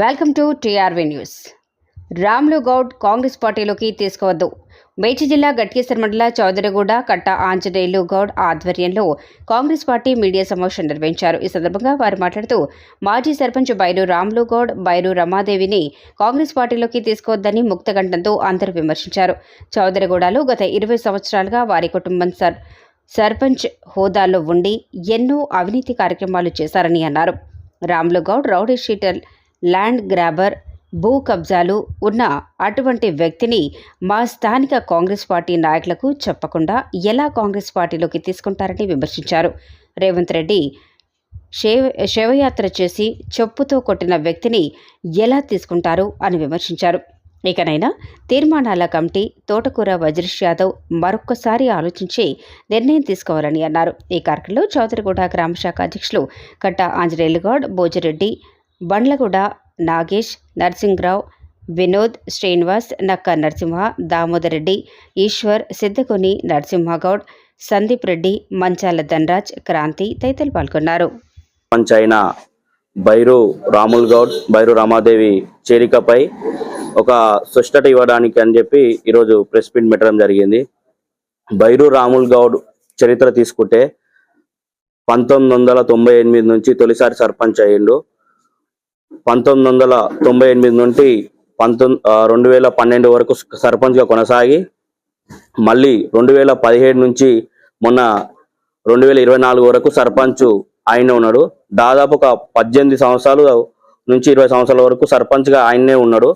Welcome to TRV news. Ramlu Goud Congress పార్టీలోకి తీసుకోవద్దు. మేచి జిల్లా గట్కేశ్వర మండల చౌదరిగూడ కట్ట ఆంజనేయులు గౌడ్ ఆధ్వర్యంలో కాంగ్రెస్ పార్టీ మీడియా సమావేశం నిర్వహించారు. ఈ సందర్భంగా వారు మాట్లాడుతూ మాజీ సర్పంచ్ బైరు రామ్లు గౌడ్ బైరు రమాదేవిని కాంగ్రెస్ పార్టీలోకి తీసుకోవద్దని ముక్తగంఠంతో అందరూ విమర్శించారు. చౌదరిగూడలో గత ఇరవై సంవత్సరాలుగా వారి కుటుంబం సర్ సర్పంచ్ హోదాలో ఉండి ఎన్నో అవినీతి కార్యక్రమాలు చేశారని అన్నారు. Ramlu Goud rowdy sheeter land grabber భూ కబ్జాలు ఉన్న అటువంటి వ్యక్తిని మా స్థానిక కాంగ్రెస్ పార్టీ నాయకులకు చెప్పకుండా ఎలా కాంగ్రెస్ పార్టీలోకి తీసుకుంటారని విమర్శించారు. రేవంత్ రెడ్డి శేవ శవయాత్ర చేసి చెప్పుతో కొట్టిన వ్యక్తిని ఎలా తీసుకుంటారు అని విమర్శించారు. ఇకనైనా తీర్మానాల కమిటీ తోటకూర వజ్రేష్ యాదవ్ మరొక్కసారి ఆలోచించి నిర్ణయం తీసుకోవాలని అన్నారు. ఈ కార్యక్రమంలో చౌదరిగూడ గ్రామ శాఖ అధ్యక్షులు కట్ట ఆంజనేయులు గౌడ్ భోజిరెడ్డి బండ్లగూడ నాగేష్ నర్సింగ్రావు వినోద్ శ్రీనివాస్ నక్క నరసింహ దామోదర్ రెడ్డి ఈశ్వర్ సిద్ధకొని నరసింహగౌడ్ సందీప్ రెడ్డి మంచాల ధనరాజ్ క్రాంతి తదితరులు పాల్గొన్నారు. పంచ్ బైరు రాముల్ గౌడ్ బైరు రామాదేవి చేరికపై ఒక స్పష్టత ఇవ్వడానికి అని చెప్పి ఈరోజు ప్రెస్ మీట్ పెట్టడం జరిగింది. బైరు రాముల్ గౌడ్ చరిత్ర తీసుకుంటే పంతొమ్మిది వందల తొంభై ఎనిమిది నుంచి తొలిసారి సర్పంచ్ అయ్యిండు. పంతొమ్మిది వందల తొంభై ఎనిమిది నుండి పంతొమ్మిది రెండు వేల పన్నెండు వరకు సర్పంచ్గా కొనసాగి మళ్ళీ రెండు వేల పదిహేడు నుంచి మొన్న రెండు వేల ఇరవై నాలుగు వరకు సర్పంచ్ ఆయన ఉన్నాడు. దాదాపు ఒక పద్దెనిమిది సంవత్సరాలు నుంచి ఇరవై సంవత్సరాల వరకు సర్పంచ్గా ఆయనే ఉన్నాడు.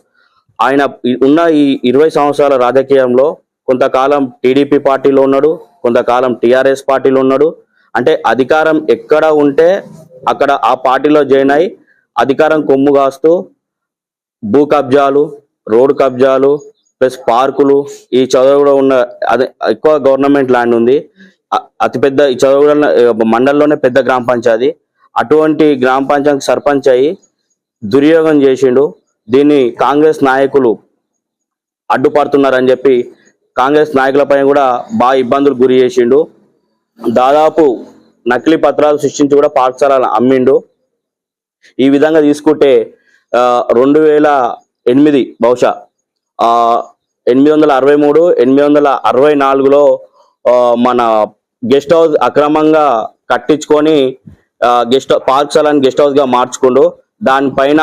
ఆయన ఉన్న ఈ ఇరవై సంవత్సరాల రాజకీయంలో కొంతకాలం టీడీపీ పార్టీలో ఉన్నాడు కొంతకాలం టీఆర్ఎస్ పార్టీలో ఉన్నాడు. అంటే అధికారం ఎక్కడ ఉంటే అక్కడ ఆ పార్టీలో జాయిన్ అయి అధికారం కొమ్ము కాస్తూ భూ కబ్జాలు రోడ్ కబ్జాలు ప్లస్ పార్కులు ఈ చదువులో ఉన్న అదే ఎక్కువ గవర్నమెంట్ ల్యాండ్ ఉంది. అతిపెద్ద ఈ చదువుగూడ మండలంలోనే పెద్ద గ్రామ పంచాయతీ. అటువంటి గ్రామ పంచాయతీ సర్పంచ్ అయ్యి దుర్యోగం చేసిండు. దీన్ని కాంగ్రెస్ నాయకులు అడ్డుపడుతున్నారని చెప్పి కాంగ్రెస్ నాయకులపై కూడా బాగా ఇబ్బందులు గురి చేసిండు. దాదాపు నకిలీ పత్రాలు సృష్టించి కూడా పాఠశాలను అమ్మిండు. ఈ విధంగా తీసుకుంటే రెండు వేల ఎనిమిది బహుశా ఎనిమిది వందల అరవై మూడు ఎనిమిది వందల అరవై నాలుగులో మన గెస్ట్ హౌస్ అక్రమంగా కట్టించుకొని గెస్ట్ గెస్ట్ పాఠశాలని గెస్ట్ హౌస్గా మార్చుకుండు. దానిపైన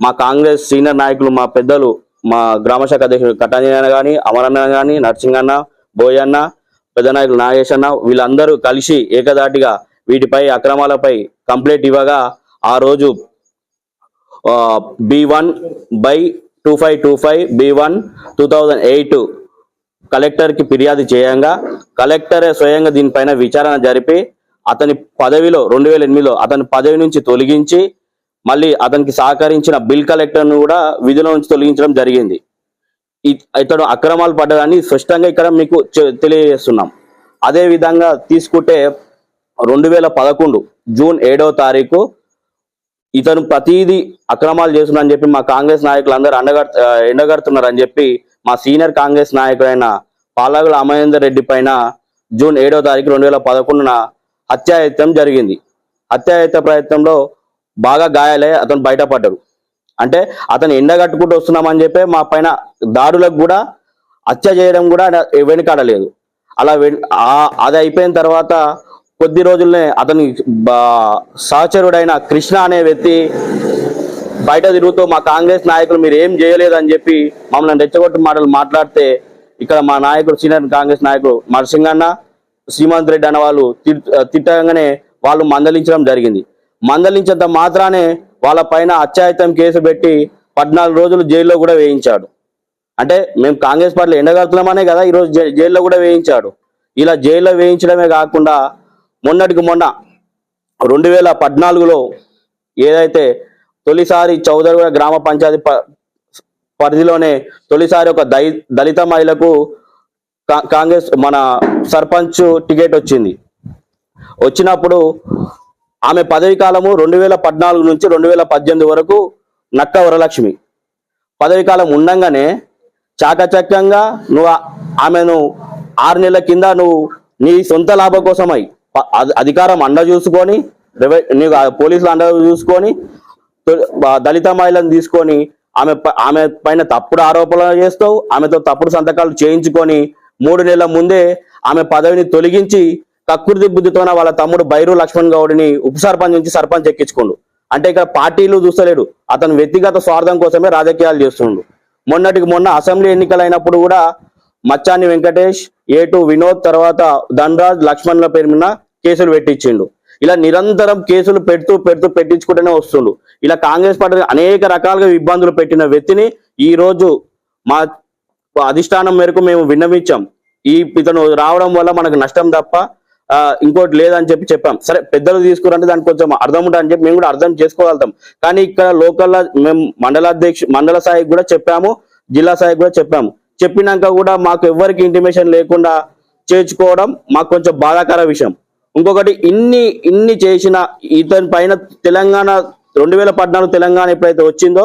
మా కాంగ్రెస్ సీనియర్ నాయకులు మా పెద్దలు మా గ్రామశాఖ అధ్యక్షుడు కటాంజన కానీ అమరన్న కానీ నర్సింగన్న బోయన్న పెద్ద నాయకులు నాగేశ్ అన్న వీళ్ళందరూ కలిసి ఏకదాటిగా వీటిపై అక్రమాలపై కంప్లైంట్ ఇవ్వగా ఆ రోజు B one by two five two five B one two thousand eight కలెక్టర్కి ఫిర్యాదు చేయంగా. కలెక్టరే స్వయంగా దీనిపైన విచారణ జరిపి అతని పదవిలో రెండు వేల ఎనిమిదిలో అతని పదవి నుంచి తొలగించి మళ్ళీ అతనికి సహకరించిన బిల్ కలెక్టర్ను కూడా విధిలో నుంచి తొలగించడం జరిగింది. ఇతడు అక్రమాలు పడ్డదని స్పష్టంగా ఇక్కడ మీకు తెలియజేస్తున్నాం. అదే విధంగా తీసుకుంటే రెండు వేల పదకొండు జూన్ ఏడవ తారీఖు ఇతను ప్రతిదీ అక్రమాలు చేస్తున్నారని చెప్పి మా కాంగ్రెస్ నాయకులు అందరూ అండగడ్ ఎండగడుతున్నారని చెప్పి మా సీనియర్ కాంగ్రెస్ నాయకుడైన పాలగుల అమరేందర్ రెడ్డి పైన జూన్ ఏడవ తారీఖు రెండు వేల పదకొండున హత్యాయత్నం జరిగింది. హత్యాయత్న ప్రయత్నంలో బాగా గాయాలై అతను బయటపడ్డాడు. అంటే అతను ఎండగట్టుకుంటూ వస్తున్నామని చెప్పి మా పైన దాడులకు కూడా హత్య చేయడం కూడా వెనుకాడలేదు. అలా వెన్- అది అయిపోయిన తర్వాత కొద్ది రోజులనే అతని బా- సహచరుడైన కృష్ణ అనే వ్యక్తి బయట తిరుగుతూ మా కాంగ్రెస్ నాయకులు మీరు ఏం చేయలేదని చెప్పి మమ్మల్ని రెచ్చగొట్టు మాటలు మాట్లాడితే ఇక్కడ మా నాయకుడు సీనియర్ కాంగ్రెస్ నాయకుడు నరసింగన్న శ్రీమంత్ రెడ్డి అన్న వాళ్ళు తిట్టగానే వాళ్ళు మందలించడం జరిగింది. మందలించేంత మాత్రానే వాళ్ళ పైన అత్యాయతం కేసు పెట్టి పద్నాలుగు రోజులు జైల్లో కూడా వేయించాడు. అంటే మేము కాంగ్రెస్ పార్టీలో ఎండగడుతున్నామనే కదా ఈరోజు జై- జైల్లో కూడా వేయించాడు. ఇలా జైల్లో వేయించడమే కాకుండా మొన్నటికి మొన్న రెండు వేల పద్నాలుగులో ఏదైతే తొలిసారి చౌదరిగూడ గ్రామ పంచాయతీ ప- పరిధిలోనే తొలిసారి ఒక దళిత మహిళకు కా- కాంగ్రెస్ మన సర్పంచ్ టికెట్ వచ్చింది. వచ్చినప్పుడు ఆమె పదవి కాలము రెండు వేల పద్నాలుగు నుంచి రెండు వేల పద్దెనిమిది వరకు నక్క వరలక్ష్మి. పదవి కాలం ఉండంగానే చాకచక్యంగా నువ్వు ఆమెను ఆరు నెలల కింద నువ్వు నీ సొంత లాభం కోసమై అధికారం అండ చూసుకొని నీకు ఆ పోలీసులు అండ చూసుకొని దళిత మహిళను తీసుకొని ఆమె ప- ఆమె పైన తప్పుడు ఆరోపణలు చేస్తావు ఆమెతో తప్పుడు సంతకాలు చేయించుకొని మూడు నెలల ముందే ఆమె పదవిని తొలగించి కక్కుర్తి బుద్ధితోన వాళ్ళ తమ్ముడు బైరు లక్ష్మణ్ గౌడ్ని ఉప సర్పంచ్ నుంచి సర్పంచ్ ఎక్కించుకోండు. అంటే ఇక్కడ పార్టీలు చూస్తలేడు. అతను వ్యక్తిగత స్వార్థం కోసమే రాజకీయాలు చేస్తుండు. మొన్నటికి మొన్న అసెంబ్లీ ఎన్నికలైనప్పుడు కూడా మచ్చాని వెంకటేష్ ఏటు వినోద్ తర్వాత ధనరాజ్ లక్ష్మణ్ల పేరు మీద కేసులు పెట్టించిండు. ఇలా నిరంతరం కేసులు పెడుతూ పెడుతూ పెట్టించుకుంటూనే వస్తుండు. ఇలా కాంగ్రెస్ పార్టీ అనేక రకాలుగా ఇబ్బందులు పెట్టిన వ్యక్తిని ఈ రోజు మా అధిష్టానం మేరకు మేము విన్నవించాం. ఈ ఇతను రావడం వల్ల మనకు నష్టం తప్ప ఇంకోటి లేదని చెప్పి చెప్పాం. సరే పెద్దలు తీసుకురంటే దానికి కొంచెం అర్థం ఉంటుంది అని చెప్పి మేము కూడా అర్థం చేసుకోగలుగుతాం. కానీ ఇక్కడ లోకల్ మేము మండలాధ్యక్ష మండల స్థాయికి కూడా చెప్పాము జిల్లా స్థాయికి కూడా చెప్పాము చెప్పినాక కూడా మాకు ఎవ్వరికి ఇంటిమేషన్ లేకుండా చేర్చుకోవడం మాకు కొంచెం బాధాకర విషయం. ఇంకొకటి ఇన్ని ఇన్ని చేసిన ఇతని పైన తెలంగాణ రెండు వేల పద్నాలుగు తెలంగాణ ఎప్పుడైతే వచ్చిందో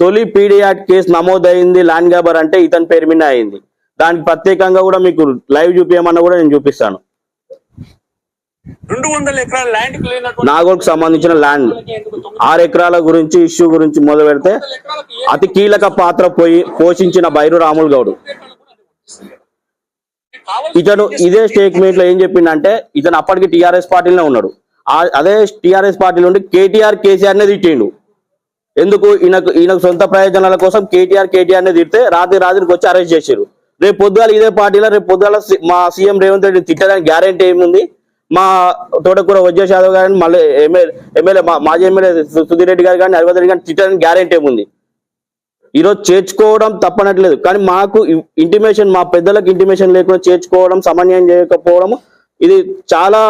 తొలి పీడియాట్ కేసు నమోదైంది ల్యాండ్ గ్యాబర్ అంటే ఇతని పేరు మీద అయింది. దానికి ప్రత్యేకంగా కూడా మీకు లైవ్ చూపించమన్నా కూడా నేను చూపిస్తాను. రెండు వందల ఎకరాల ల్యాండ్ నాగోల్కి సంబంధించిన ల్యాండ్. ఆరు ఎకరాల గురించి ఇష్యూ గురించి మొదలు పెడితే అతి కీలక పాత్ర పోయి పోషించిన బైరు రాములు గౌడ్. ఇతను ఇదే స్టేట్మెంట్లో ఏం చెప్పిండంటే ఇతను అప్పటికి టిఆర్ఎస్ పార్టీలో ఉన్నాడు. అదే టిఆర్ఎస్ పార్టీ నుండి కేటీఆర్ కేసీఆర్ నే తిట్టిండు. ఎందుకు? ఈయనకు ఈయనకు సొంత ప్రయోజనాల కోసం కేటీఆర్ కేటీఆర్ నే తిడితే రాత్రి రాత్రికి వచ్చి అరెస్ట్ చేశారు రేపు పొద్దుగాల ఇదే పార్టీలో రేపు పొద్దుగాల మా సీఎం రేవంత్ రెడ్డి తిట్టడానికి గ్యారంటీ ఏముంది? మా తోటకూర వజ్రేష్ యాదవ్ గారిని మళ్ళీ ఎమ్మెల్యే ఎమ్మెల్యే మా- మాజీ ఎమ్మెల్యే సుధీర్ రెడ్డి గారు కానీ హరివంత్ రెడ్డి గారిని తిట్టడానికి గ్యారంటీ ఏముంది? ఈరోజు చేర్చుకోవడం తప్పనట్లేదు. కానీ మాకు ఇంటిమేషన్ మా పెద్దలకు ఇంటిమేషన్ లేకుండా చేర్చుకోవడం సమన్వయం చేయకపోవడం ఇది చాలా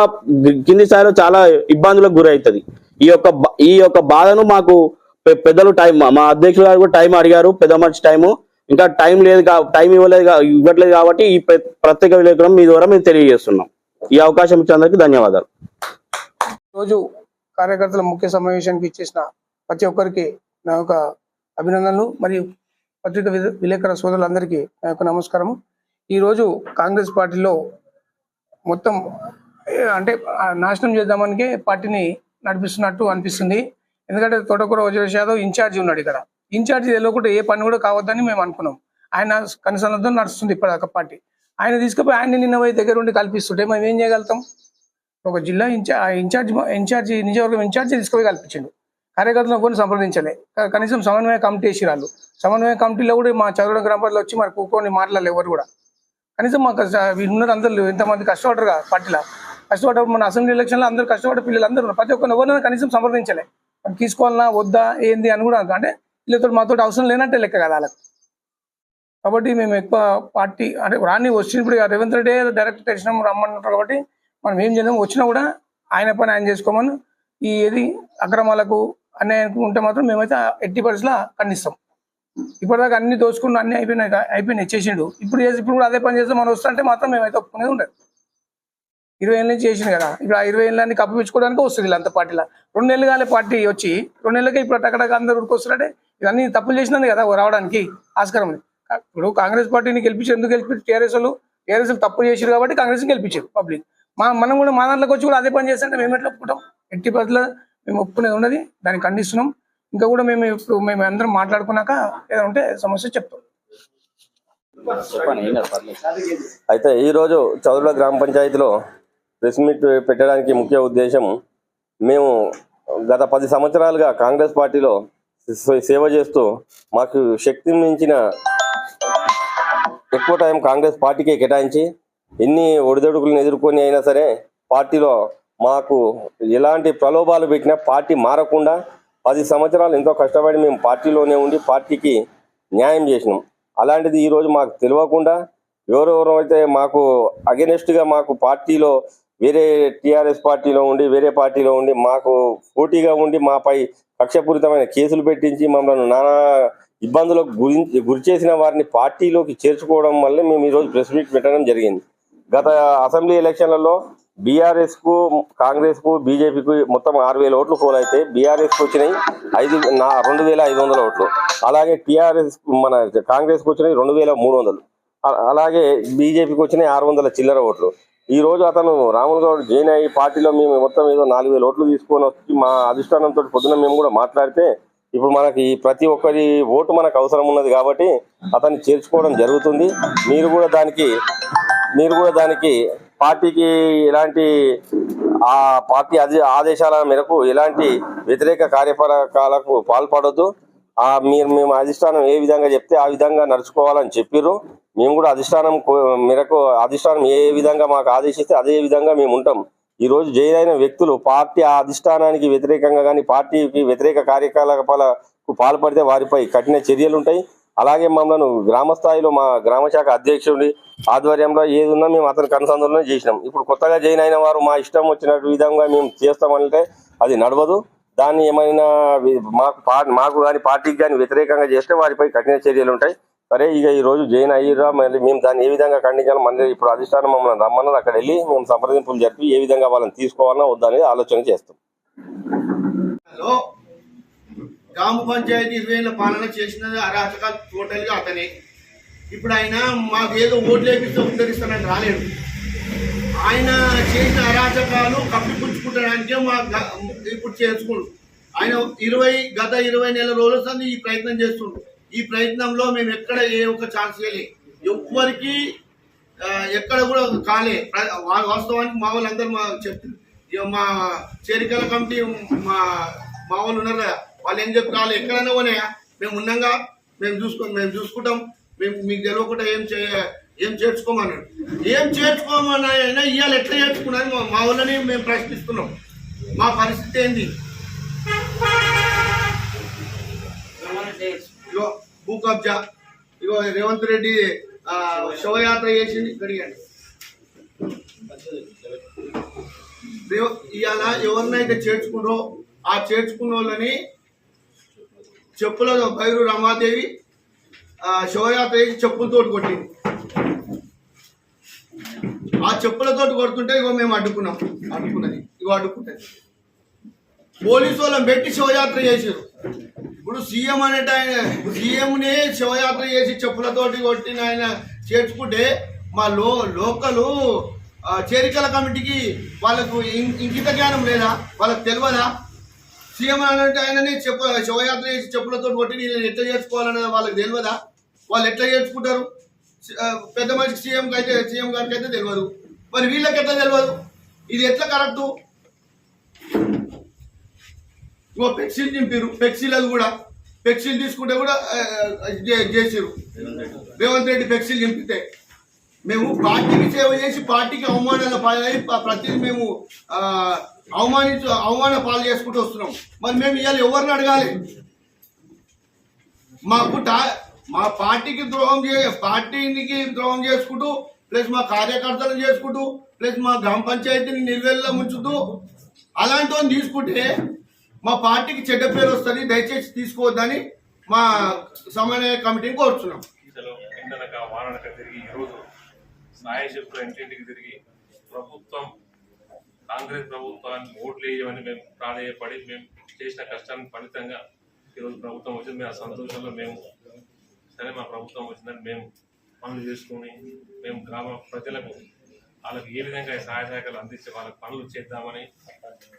కింది స్థాయిలో చాలా ఇబ్బందులకు గురవుతుంది ఈ యొక్క ఈ యొక్క బాధను మాకు పెద్దలు టైం మా అధ్యక్షులు గారు కూడా టైం అడిగారు పెద్ద మనిషి టైము. ఇంకా టైం లేదు టైం ఇవ్వలేదు ఇవ్వట్లేదు కాబట్టి ఈ ప్ర- ప్రత్యేక విలేకరం మీ ద్వారా మేము తెలియజేస్తున్నాం. ఈ అవకాశం ఇచ్చినందుకు ధన్యవాదాలు. రోజు కార్యకర్తల ముఖ్య సమావేశానికి ఇచ్చేసిన ప్రతి ఒక్కరికి నా యొక్క అభినందనలు మరియు పత్రిక విలేకరుల సోదరులందరికీ నా యొక్క నమస్కారము. ఈరోజు కాంగ్రెస్ పార్టీలో మొత్తం అంటే నాశనం చేద్దామనికే పార్టీని నడిపిస్తున్నట్టు అనిపిస్తుంది. ఎందుకంటే తోటకూర వజ్రేష్ యాదవ్ ఇన్ఛార్జి ఉన్నాడు ఇక్కడ. ఇన్ఛార్జి తెలియకుండా ఏ పని కూడా కావద్దని మేము అనుకున్నాం. ఆయన కనీసంతో నడుస్తుంది ఇప్పటిదాకా పార్టీ. ఆయన తీసుకుపోయి ఆయన నిన్న పోయి దగ్గర ఉండి కల్పిస్తుంటే మేము ఏం చేయగలుగుతాం? ఒక జిల్లా ఇన్ఛా ఇన్ఛార్జ్ ఇన్ఛార్జి నిజవర్గం ఇన్ఛార్జి తీసుకుపోయి కల్పించిండు. కార్యకర్తలను కొన్ని సంప్రదించలే. కనీసం సమన్వయ కమిటీ వేసిరాళ్ళు సమన్వయ కమిటీలో కూడా మా చదువుల గ్రామాల్లో వచ్చి మరి కూకొని మాట్లాడలే ఎవరు కూడా. కనీసం మాకు స- వీళ్ళు ఉన్నారు అందరు ఎంతమంది పార్టీలో. కష్టపడ్డ మన అసెంబ్లీ ఎలక్షన్లో అందరూ కష్టపడే పిల్లలు అందరూ ప్రతి ఒక్కరిని ఎవరినైనా కనీసం సంప్రదించలే. తీసుకోవాలన్నా వద్దా ఏంది అని కూడా అంటే వీళ్ళతో మాతో అవసరం లేనట్టే లెక్క కదా వాళ్ళకి. కాబట్టి మేము ఎక్కువ పార్టీ అంటే రాని వచ్చినప్పుడు రేవంత్ రెడ్డి డైరెక్ట్ తెలిసినాం రమ్మన్నారు కాబట్టి మనం ఏం చేద్దాం? వచ్చినా కూడా ఆయన పని ఆయన చేసుకోమని ఈ ఏది అక్రమాలకు అన్యాయానికి ఉంటే మాత్రం మేమైతే ఎట్టి పరిస్థితుల్లో ఖండిస్తాం. ఇప్పటిదాకా అన్ని దోచుకున్న అన్ని అయిపోయినాయి అయిపోయినాయి చేసిండు. ఇప్పుడు చేసి ఇప్పుడు కూడా అదే పని చేస్తే మనం వస్తుంటే మాత్రం మేమైతే ఒప్పుకునేది ఉండదు. ఇరవై ఏళ్ళ నుంచి చేసింది కదా. ఇప్పుడు ఆ ఇరవై ఏళ్ళని కప్పిపించుకోవడానికి వస్తుంది వీళ్ళంత పార్టీలో. రెండు నెలలు కాలే పార్టీ వచ్చి రెండు నెలలకి ఇప్పుడు అక్కడ అందరు ఉరికొస్తున్నారంటే ఇవన్నీ తప్పులు చేసినది కదా రావడానికి ఆస్కారం ఉంది. ఇప్పుడు కాంగ్రెస్ పార్టీని గెలిపించారు ఎందుకు గెలిపించారు టీఆర్ఎస్ వాళ్ళు టీఆర్ఎస్ తప్పు చేసారు కాబట్టి కాంగ్రెస్ గెలిపించారు పబ్లిక్. మా మనం కూడా మా దాంట్లోకి వచ్చి కూడా అదే పని చేస్తుంటే మేము ఎట్లా ఒప్పుకుంటాం? ఎట్టి పద్ధతిలో మేము ఒప్పుకునేది ఉన్నది దాన్ని ఖండిస్తున్నాం. ఇంకా కూడా మేము ఇప్పుడు మేము అందరం మాట్లాడుకున్నాక ఏదైనా ఉంటే సమస్య చెప్తాం. అయితే ఈరోజు చౌదుల గ్రామ పంచాయతీలో ప్రెస్ మీట్ పెట్టడానికి ముఖ్య ఉద్దేశం మేము గత పది సంవత్సరాలుగా కాంగ్రెస్ పార్టీలో సేవ చేస్తూ మాకు శక్తి మించిన ఎక్కువ టైం కాంగ్రెస్ పార్టీకే కేటాయించి ఎన్ని ఒడిదొడుకులను ఎదుర్కొని అయినా సరే పార్టీలో మాకు ఎలాంటి ప్రలోభాలు పెట్టినా పార్టీ మారకుండా పది సంవత్సరాలు ఎంతో కష్టపడి మేము పార్టీలోనే ఉండి పార్టీకి న్యాయం చేసినాం. అలాంటిది ఈరోజు మాకు తెలియకుండా ఎవరెవరు అయితే మాకు అగెనెస్ట్గా మాకు పార్టీలో వేరే టీఆర్ఎస్ పార్టీలో ఉండి వేరే పార్టీలో ఉండి మాకు పోటీగా ఉండి మాపై కక్షపూరితమైన కేసులు పెట్టించి మమ్మల్ని నానా ఇబ్బందులకు గురి గురి చేసిన వారిని పార్టీలోకి చేర్చుకోవడం వల్ల మేము ఈరోజు ప్రెస్ మీట్ పెట్టడం జరిగింది. గత అసెంబ్లీ ఎలక్షన్లలో బీఆర్ఎస్కు కాంగ్రెస్కు బీజేపీకి మొత్తం ఆరు వేల ఓట్లు ఫోన్ అయితే బీఆర్ఎస్కు వచ్చినాయి ఐదు రెండు వేల ఐదు వందల ఓట్లు. అలాగే టీఆర్ఎస్ మన కాంగ్రెస్కు వచ్చినాయి రెండు వేల మూడు వందలు. అలాగే బీజేపీకి వచ్చినాయి ఆరు వందల చిల్లర ఓట్లు. ఈ రోజు అతను రాముల్ గౌడ్ జైన్ అయ్యి పార్టీలో మేము మొత్తం ఏదో నాలుగు వేల ఓట్లు తీసుకొని వచ్చి మా అధిష్టానంతో పొద్దున మేము కూడా మాట్లాడితే ఇప్పుడు మనకి ప్రతి ఒక్కరి ఓటు మనకు అవసరం ఉన్నది కాబట్టి అతన్ని చేర్చుకోవడం జరుగుతుంది. మీరు కూడా దానికి మీరు కూడా దానికి పార్టీకి ఎలాంటి ఆ పార్టీ అధి ఆదేశాల మేరకు ఎలాంటి వ్యతిరేక కార్యకలాపాలకు పాల్పడొద్దు. ఆ మీరు మేము అధిష్టానం ఏ విధంగా చెప్తే ఆ విధంగా నడుచుకోవాలని చెప్పిర్రు. మేము కూడా అధిష్టానం కో- మేరకు అధిష్టానం ఏ విధంగా మాకు ఆదేశిస్తే అదే విధంగా మేము ఉంటాం. ఈ రోజు జైలు అయిన వ్యక్తులు పార్టీ ఆ అధిష్టానానికి వ్యతిరేకంగా కానీ పార్టీకి వ్యతిరేక కార్యకలాపాలకు పాల్పడితే వారిపై కఠిన చర్యలు ఉంటాయి అలాగే మమ్మల్ని గ్రామ స్థాయిలో మా గ్రామ శాఖ అధ్యక్షుడి ఆధ్వర్యంలో ఏది ఉన్నా మేము అతని కనసందులోనే చేసినాం. ఇప్పుడు కొత్తగా జాయిన్ అయిన వారు మా ఇష్టం వచ్చిన విధంగా మేము చేస్తామంటే అది నడవదు. దాన్ని ఏమైనా మాకు పా- మాకు కానీ పార్టీకి కానీ వ్యతిరేకంగా చేస్తే వారిపై కఠిన చర్యలు ఉంటాయి. సరే ఇక ఈ రోజు జైన్ అయ్యిరా మళ్ళీ మేము దాన్ని ఏ విధంగా ఖండించాలి మళ్ళీ ఇప్పుడు అధిష్టానం మమ్మల్ని రమ్మన్నది అక్కడ వెళ్ళి మేము సంప్రదింపులు జరిపి ఏ విధంగా వాళ్ళని తీసుకోవాలన్నా వద్దా అనేది ఆలోచన చేస్తాం. గ్రామ పంచాయతీ ఇరవై ఏళ్ళ పాలన చేసినది అరాచకాలు టోటల్గా అతనే. ఇప్పుడు ఆయన మాకు ఏదో ఓట్లు వేపిస్తే ఉద్ధరిస్తానని రాలేడు ఆయన చేసిన అరాచకాలు కప్పిపుచ్చుకుంటడానికే మా ఇప్పుడు చేసుకుండు ఆయన ఇరవై గత ఇరవై నెల రోజుల సంది ఈ ప్రయత్నం చేస్తుండు. ఈ ప్రయత్నంలో మేము ఎక్కడ ఏ ఒక్క ఛాన్స్ చేయలే ఎవ్వరికి ఎక్కడ కూడా కాలే. వాస్తవానికి మా వాళ్ళందరూ మా చెప్తారు ఇక మా చేరికల కమిటీ మా మా వాళ్ళు ఉన్నారు కదా వాళ్ళు ఏం చెప్తారు? కాలే ఎక్కడైనా పోనాయా? మేము ఉన్నాగా. మేము చూసుకో మేము చూసుకుంటాం. మేము మీకు తెలియకుండా ఏం చేయ ఏం చేర్చుకోమన్నాడు ఏం చేర్చుకోమని అయినా ఇవాళ ఎట్లా చేర్చుకున్నది? మా వాళ్ళని మేము ప్రశ్నిస్తున్నాం. మా పరిస్థితి ఏంది? ఇగో భూ కబ్జా. ఇగో రేవంత్ రెడ్డి శోభయాత్ర చేసింది గడిగాడు ఇవాళ ఎవరినైతే చేర్చుకున్నారో ఆ చేర్చుకున్న వాళ్ళని చెప్పుల బైరు రమాదేవి ఆ, చేసి చెప్పులతోటి కొట్టింది. ఆ చెప్పులతోటి కొడుతుంటే ఇగో మేము అడ్డుకున్నాం. అడ్డుకున్నది. ఇగో అడ్డుకుంటుంది. పోలీసు వాళ్ళని పెట్టి శివయాత్ర చేసారు ఇప్పుడు సీఎం అనేట ఆయన సీఎంని శివయాత్ర చేసి చెప్పులతోటి కొట్టిన ఆయన చేర్చుకుంటే మా లో లోకలు చేరికల కమిటీకి వాళ్ళకు ఇంకిత జ్ఞానం లేదా? వాళ్ళకి తెలియదా సీఎం అంటే ఆయనని చెప్ప శివయాత్ర చేసి చెప్పులతో కొట్టి వీళ్ళని ఎట్లా చేసుకోవాలనేది వాళ్ళకి తెలియదా వాళ్ళు ఎట్లా చేర్చుకుంటారు పెద్ద మనిషికి సీఎంకి అయితే సీఎం గారికి అయితే తెలియదు మరి వీళ్ళకి ఎట్లా తెలియదు ఇది ఎట్లా కరెక్టు ఇంకో పెక్సిల్ నింపారు పెక్సిల్ అది కూడా పెక్సిల్ తీసుకుంటే కూడా చేసారు రేవంత్ రెడ్డి పెక్సిల్ నింపితే మేము పార్టీకి సేవ చేసి పార్టీకి అవమానాల పాలై ప- ప్రతిదీ మేము అవమానించు అవమాన పాలు చేసుకుంటూ వస్తున్నాం. మరి మేము ఇవాళ ఎవరిని అడగాలి? మాకు టా- మా పార్టీకి ద్రోహం చే పార్టీకి ద్రోహం చేసుకుంటూ ప్లస్ మా కార్యకర్తలు చేసుకుంటూ ప్లస్ మా గ్రామ పంచాయతీని నిర్వెల్లో ముంచుతూ అలాంటి వాళ్ళని తీసుకుంటే మా పార్టీకి చెడ్డ పేరు వస్తుంది దయచేసి తీసుకోవద్దని మా సమన్వయ కమిటీని కోరుతున్నాం తిరిగి ఈరోజు సాయ ఇంటింటికి తిరిగి ప్రభుత్వం కాంగ్రెస్ ప్రభుత్వాన్ని ఓట్లు వేయమని మేము ప్రాధేయపడి మేము చేసిన కష్టానికి ఫలితంగా ఈరోజు ప్రభుత్వం వచ్చింది. మేము ఆ సంతోషంలో మేము సరే మా ప్రభుత్వం వచ్చిందని మేము పనులు చేసుకుని మేము గ్రామ ప్రజలకు వాళ్ళకి ఏ విధంగా సహాయ సహకారాలు అందించి వాళ్ళకి పనులు చేద్దామని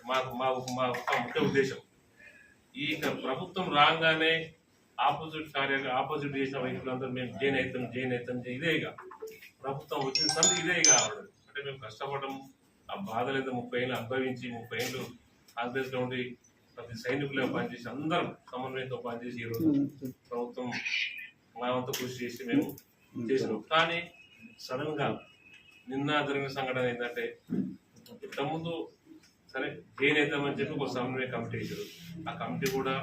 మాకు మా మా ఒక ముఖ్య ఉద్దేశం. ఈ ప్రభుత్వం రాగానే ఆపోజిట్ కార్య ఆపోజిట్ చేసిన వ్యక్తులందరూ మేము జైన్ అవుతాం జైన్ అవుతాం ఇదే ఇక. ప్రభుత్వం వచ్చిన సంది ఇదే ఇక. అంటే మేము కష్టపడడం ఆ బాధలు ఏదో ముప్పై ఏళ్ళు అనుభవించి ముప్పై ఏళ్ళు కాంగ్రెస్లో ఉండి ప్రతి సైనికులుగా పనిచేసి అందరం సమన్వయంతో పనిచేసి ఈరోజు ప్రభుత్వం మా వంతు కృషి చేసి మేము చేసినాం. కానీ సడన్గా నిన్న జరిగిన సంఘటన ఏంటంటే ఇంతకుముందు సరే జైన్ అవుతామని చెప్పి ఒక సమన్వయ కమిటీ వేశారు ఆ కమిటీ కూడా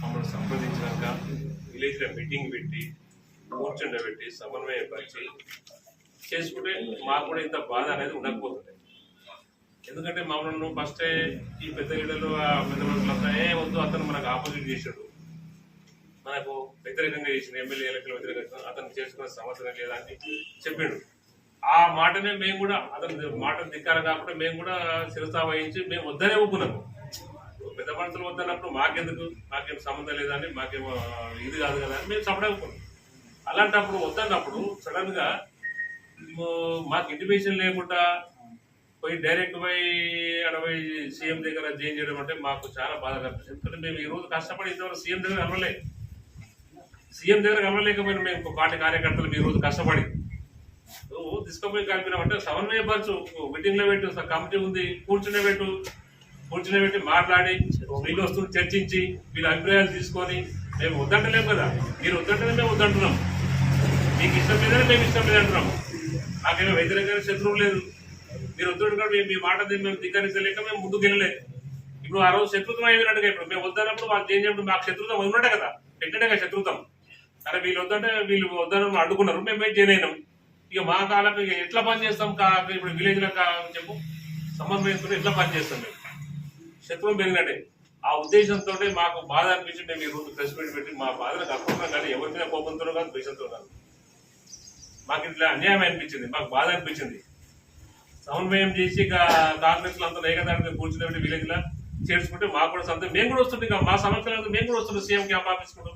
మమ్మల్ని సంప్రదించినాక విలేజ్లో మీటింగ్ పెట్టి కూర్చుండబెట్టి సమన్వయపరిచి చేసుకుంటే మాకు కూడా ఇంత బాధ అనేది ఉండకపోతుంది ఎందుకంటే మమ్మల్ని ఫస్టే ఈ పెద్ద గిడలు ఆ పెద్ద మనుషులంతా ఏ వద్దు అతను మనకు ఆపోజిట్ చేశాడు. మనకు వ్యతిరేకంగా చేసిన ఎమ్మెల్యే ఎన్నికలు వ్యతిరేకంగా అతను చేసుకునే సమస్య లేదా అని చెప్పిండు. ఆ మాటనే మేము కూడా అతను మాట ధిక్కారం కాకుండా మేము కూడా శిరసా వహించి మేము వద్దనే ఒప్పుకున్నాము పెద్ద మనుషులు వద్దన్నప్పుడు మాకెందుకు? మాకేం సంబంధం లేదని మాకేమో ఇది కాదు కదా అని మేము సపడే ఒప్పుకున్నాం అలాంటప్పుడు వద్దన్నప్పుడు సడన్గా మాకు ఇంటిమేషన్ లేకుండా పోయి డైరెక్ట్ పోయి అడవై సీఎం దగ్గర జైన్ చేయడం అంటే మాకు చాలా బాధ కనిపిస్తుంది ఎందుకంటే మేము ఈ రోజు కష్టపడి ఇంతవరకు సీఎం దగ్గర అనలేదు సీఎం దగ్గర కలవలేకపోయినా మేము పార్టీ కార్యకర్తలు ఈ రోజు కష్టపడి. నువ్వు తీసుకుపోయి కలిపినామంటే సమన్వయపరచు మీటింగ్లో పెట్టు కమిటీ ఉంది కూర్చునే పెట్టు. కూర్చునే పెట్టి మాట్లాడి వీళ్ళు వస్తువులు చర్చించి వీళ్ళ అభిప్రాయాలు తీసుకొని మేము వద్దంటలేం కదా. మీరు వద్దంటేనే మేము వద్దంటున్నాం. మీకు ఇష్టం లేదని మేము ఇష్టం లేదంటున్నాం. నాకేమో వ్యతిరేకమైన శత్రువు లేదు. మీరు వద్దు మేము మీ మాట మేము ధిక్కరించలేక మేము ముందుకు వెళ్ళలేదు. ఇప్పుడు ఆ రోజు శత్రుత్వం అయినట్టుగా ఇప్పుడు మేము వద్దన్నప్పుడు వాళ్ళు చేంజ్ చేయడం మాకు శత్రుత్వం ఉన్నట్టే కదా. పెట్టినట్టే కదా శత్రుత్వం. సరే వీళ్ళు వద్దంటే వీళ్ళు వద్దని అడ్డుకున్నారు. మేము మేము ఇక మా కాలకు ఇక ఎట్లా పని చేస్తాం కా ఇప్పుడు విలేజ్లో చెప్పు. సమన్వయంతో ఎట్లా పని చేస్తాం మేము? శత్రువు పెరిగినట్టే. ఆ ఉద్దేశంతో మాకు బాధ అనిపించి మేము ఈ రోజు ప్రెస్ మీట్ పెట్టి మా బాధను కప్పుకున్నాం కానీ ఎవరి మీద కోపంతో కాదు ద్వేషంతో కాదు. మాకు ఇట్లా అన్యాయం అనిపించింది. మాకు బాధ అనిపించింది. సమన్వయం చేసి ఇక కాంగ్రెస్ అంతా ఏకదాటిగా కూర్చుని విలేజ్ లా. చేర్చుకుంటే మాకు కూడా సంతోషం. మేము కూడా వస్తుంటే మా సమస్యలు మేము కూడా వస్తున్నాం సీఎం క్యాంప్ ఆఫీస్ కూడా.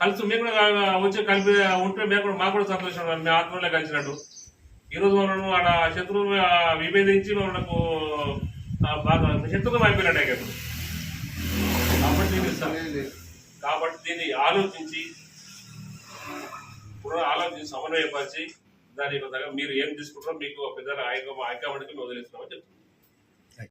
కలిసి మేము కూడా వచ్చి కలిపి ఉంటే మేము కూడా మాకు కూడా సంతోషం మేము ఆత్మలో కలిసినట్టు. ఈరోజు మనం ఆడ శత్రువు విభేదించి మనకు బాగా శత్రుత్వం అయిపోయినట్టే కదా. ఇప్పుడు. కాబట్టి దీన్ని కాబట్టి దీన్ని ఆలోచించి ఇప్పుడు ఆలోచించి సమన్వయపరిచి దాని తగ్గ మీరు ఏం తీసుకుంటారో మీకు పెద్ద హైకమాండ్కి మేము వదిలేస్తున్నామని చెప్తున్నాం.